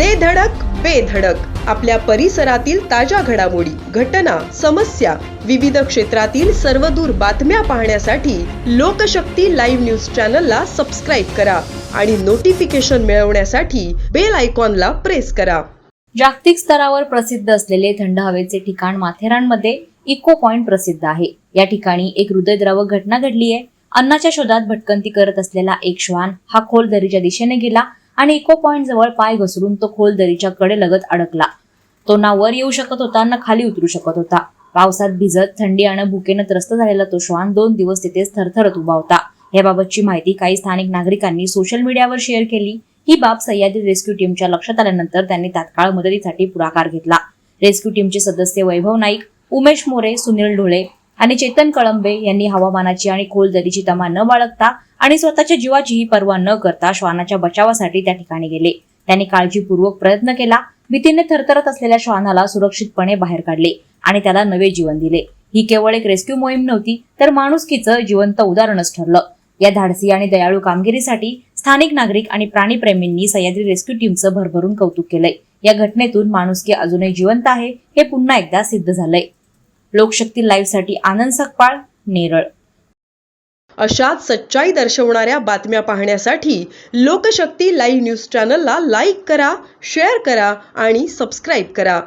दे धडक बेधडक आपल्या परिसरातील ताज्या घडामोडी घटना समस्या विविध क्षेत्रातील सर्वदूर बातम्या पाहण्यासाठी लोकशक्ती लाईव्ह न्यूज चॅनलला सबस्क्राईब करा आणि नोटिफिकेशन मिळवण्यासाठी बेल आयकॉनला प्रेस करा. जागतिक स्तरावर प्रसिद्ध असलेले थंड हवेचे ठिकाण माथेरानमध्ये इको पॉइंट प्रसिद्ध आहे. या ठिकाणी एक हृदयद्रावक घटना घडली आहे अन्नाच्या शोधात भटकंती करत असलेला एक श्वान हा खोल दरीच्या दिशेने गेला. आणि इको पॉइंट जवळ पाय घसरून तो खोल दरीच्या कडेलगत अडकला. तो ना वर येऊ शकत होता ना खाली उतरू शकत होता. पावसात भिजत थंडी आणि भुकेनं त्रस्त झालेला तो श्वान दोन दिवस तिथेच थरथरत उभा होता. याबाबतची माहिती काही स्थानिक नागरिकांनी सोशल मीडियावर शेअर केली. ही बाब सह्याद्री रेस्क्यू टीमच्या लक्षात आल्यानंतर त्यांनी तात्काळ मदतीसाठी पुढाकार घेतला. रेस्क्यू टीमचे सदस्य वैभव नाईक उमेश मोरे सुनील ढोळे आणि चेतन कळंबे यांनी हवामानाची आणि खोल दरीची तमा न बाळगता आणि स्वतःच्या जीवाचीही पर्वा न करता श्वानाच्या बचावासाठी त्या ठिकाणी गेले. त्यांनी काळजीपूर्वक प्रयत्न केला. भीतीने थरथरत असलेल्या श्वानाला सुरक्षितपणे बाहेर काढले आणि त्याला नवे जीवन दिले. ही केवळ एक रेस्क्यू मोहीम नव्हती तर माणुसकीचं जिवंत उदाहरणच ठरलं. या धाडसी आणि दयाळू कामगिरीसाठी स्थानिक नागरिक आणि प्राणीप्रेमींनी सह्याद्री रेस्क्यू टीमचं भरभरून कौतुक केलंय. या घटनेतून माणुसकी अजूनही जिवंत आहे हे पुन्हा एकदा सिद्ध झालंय. लोकशक्ती लाईव्हसाठी आनंद सकपाळ नेरळ. अशाच सच्चाई दर्शवणाऱ्या बातम्या पाहण्यासाठी लोकशक्ती लाईव्ह न्यूज चॅनलला लाईक करा शेअर करा आणि सबस्क्राईब करा.